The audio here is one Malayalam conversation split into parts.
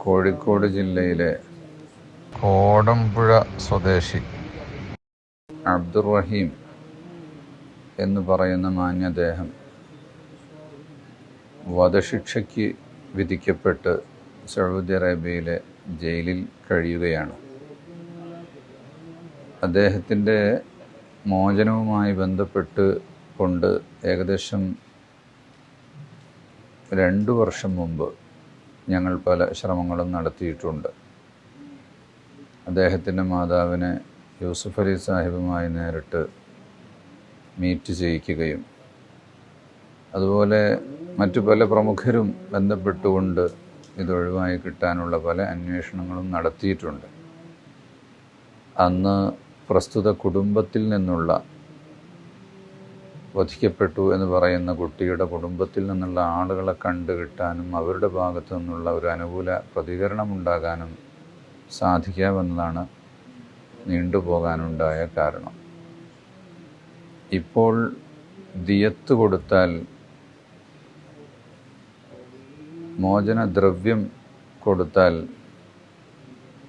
കോഴിക്കോട് ജില്ലയിലെ കോടമ്പുഴ സ്വദേശി അബ്ദുറഹീം എന്ന് പറയുന്ന മാന്യദേഹം വധശിക്ഷയ്ക്ക് വിധിക്കപ്പെട്ട് സൗദി അറേബ്യയിലെ ജയിലിൽ കഴിയുകയാണ്. അദ്ദേഹത്തിന്റെ മോചനവുമായി ബന്ധപ്പെട്ട് കൊണ്ട് ഏകദേശം രണ്ടു വർഷം മുമ്പ് ഞങ്ങൾ പല ശ്രമങ്ങളും നടത്തിയിട്ടുണ്ട്. അദ്ദേഹത്തിന്റെ മാതാവിനെ യൂസുഫ് അലി സാഹിബുമായി നേരിട്ട് മീറ്റ് ചെയ്യിക്കുകയും അതുപോലെ മറ്റു പല പ്രമുഖരും ബന്ധപ്പെട്ടുകൊണ്ട് ഇതൊഴിവായി കിട്ടാനുള്ള പല അന്വേഷണങ്ങളും നടത്തിയിട്ടുണ്ട്. അന്ന് പ്രസ്തുത കുടുംബത്തിൽ നിന്നുള്ള വധിക്കപ്പെട്ടു എന്ന് പറയുന്ന കുട്ടിയുടെ കുടുംബത്തിൽ നിന്നുള്ള ആളുകളെ കണ്ടു കിട്ടാനും അവരുടെ ഭാഗത്തു നിന്നുള്ള ഒരു അനുകൂല പ്രതികരണം ഉണ്ടാകാനും സാധിക്കാമെന്നതാണ് നീണ്ടുപോകാനുണ്ടായ കാരണം. ഇപ്പോൾ ദിയത്ത് കൊടുത്താൽ മോചനദ്രവ്യം കൊടുത്താൽ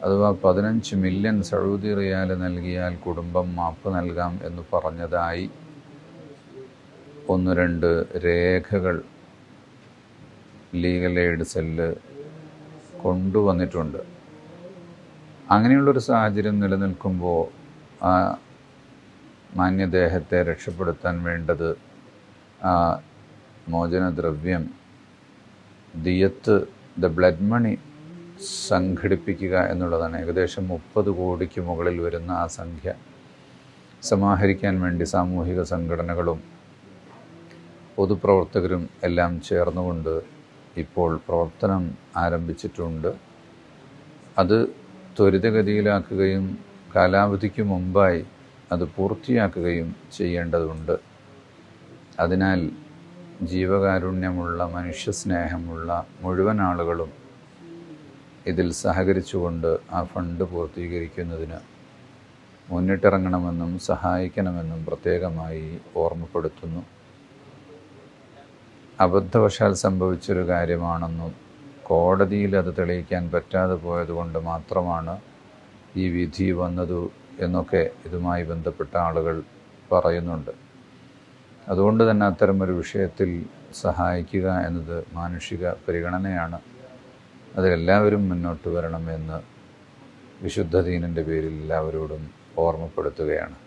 അഥവാ പതിനഞ്ച് മില്യൺ സൗദി റിയാൽ നൽകിയാൽ കുടുംബം മാപ്പ് നൽകാം എന്ന് പറഞ്ഞതായി ഒന്ന് രണ്ട് രേഖകൾ ലീഗൽ എയ്ഡ് സെല്ല് കൊണ്ടുവന്നിട്ടുണ്ട്. അങ്ങനെയുള്ളൊരു സാഹചര്യം നിലനിൽക്കുമ്പോൾ ആ മാന്യദേഹത്തെ രക്ഷപ്പെടുത്താൻ വേണ്ടത് ആ മോചനദ്രവ്യം ദിയത്ത് ദ ബ്ലഡ് മണി സംഘടിപ്പിക്കുക എന്നുള്ളതാണ്. ഏകദേശം മുപ്പത് കോടിക്ക് മുകളിൽ വരുന്ന ആ സംഖ്യ സമാഹരിക്കാൻ വേണ്ടി സാമൂഹിക സംഘടനകളും പൊതുപ്രവർത്തകരും എല്ലാം ചേർന്നുകൊണ്ട് ഇപ്പോൾ പ്രവർത്തനം ആരംഭിച്ചിട്ടുണ്ട്. അത് ത്വരിതഗതിയിലാക്കുകയും കാലാവധിക്ക് മുമ്പായി അത് പൂർത്തിയാക്കുകയും ചെയ്യേണ്ടതുണ്ട്. അതിനാൽ ജീവകാരുണ്യമുള്ള മനുഷ്യസ്നേഹമുള്ള മുഴുവൻ ആളുകളും ഇതിൽ സഹകരിച്ചുകൊണ്ട് ആ ഫണ്ട് പൂർത്തീകരിക്കുന്നതിന് മുന്നിട്ടിറങ്ങണമെന്നും സഹായിക്കണമെന്നും പ്രത്യേകമായി ഓർമ്മപ്പെടുത്തുന്നു. അബദ്ധവശാൽ സംഭവിച്ചൊരു കാര്യമാണെന്നും കോടതിയിൽ അത് തെളിയിക്കാൻ പറ്റാതെ പോയതുകൊണ്ട് മാത്രമാണ് ഈ വിധി വന്നതു എന്നൊക്കെ ഇതുമായി ബന്ധപ്പെട്ട ആളുകൾ പറയുന്നുണ്ട്. അതുകൊണ്ട് തന്നെ അത്തരമൊരു വിഷയത്തിൽ സഹായിക്കുക എന്നത് മാനുഷിക പരിഗണനയാണ്. അതിലെല്ലാവരും മുന്നോട്ട് വരണമെന്ന് വിശുദ്ധ ദീനിന്റെ പേരിൽ എല്ലാവരോടും ഓർമ്മപ്പെടുത്തുകയാണ്.